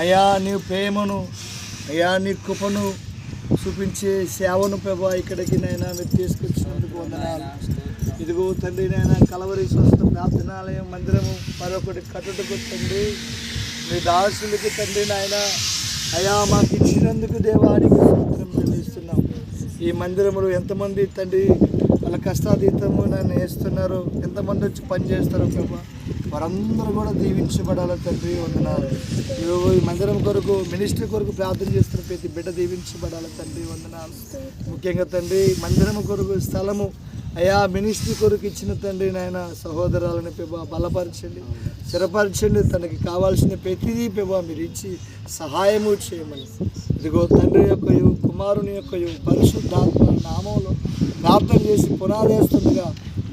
అయా నీ ప్రేమను అయా నీ కృపను చూపించే సేవను ప్రభా ఇక్కడికి నైనా మీరు తీసుకొచ్చినందుకు వందనాలు. ఇదిగో తండ్రి నైనా కలవరి స్వస్థ ప్రార్థనాలయం మందిరము మరొకటి కట్టుటకు తండ్రి మీ దాసులకి తండ్రి నాయన అయా మాకు ఇచ్చినందుకు దేవానికి స్తోత్రం చెల్లిస్తున్నాం. ఈ మందిరంలో ఎంతమంది తండ్రి వాళ్ళ కష్టాతీతము నన్ను వేస్తున్నారు ఎంతమంది వచ్చి పని చేస్తారు ప్రభా? వారందరూ కూడా దీవించబడాలి తండ్రి వందనాలు. ఇదిగో ఈ మందిరం కొరకు మినిస్ట్రీ కొరకు ప్రార్థన చేస్తున్న ప్రతి బిడ్డ దీవించబడాలి తండ్రి వందనాలు. ముఖ్యంగా తండ్రి మందిరం కొరకు స్థలము అయా మినిస్ట్రీ కొరకు ఇచ్చిన తండ్రి నాయన సహోదరాలని పెబా బలపరచండి. స్థిరపరచండి. తనకి కావాల్సిన ప్రతిదీ పెబా మీరు ఇచ్చి సహాయము చేయమని. ఇదిగో తండ్రి యొక్క కుమారుని యొక్క పరిశుద్ధాత్మ నామంలో ప్రార్థన చేసి పునాదేస్తున్న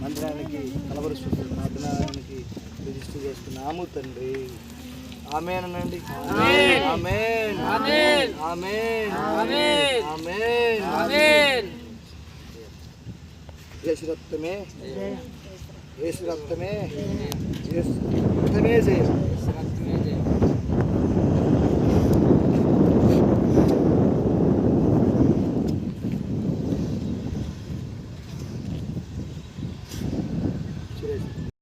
మందిరానికి కలవరుస్తుంది ప్రార్థనానికి రిజిస్టర్ చేస్తున్నాము తండ్రి. ఆమెనండి ఆమెన్. ఆమెన్. ఆమెన్. ఆమెన్. యేసు రక్తమే. యేసు రక్తమే. యేసు రక్తమే జయం. Beleza.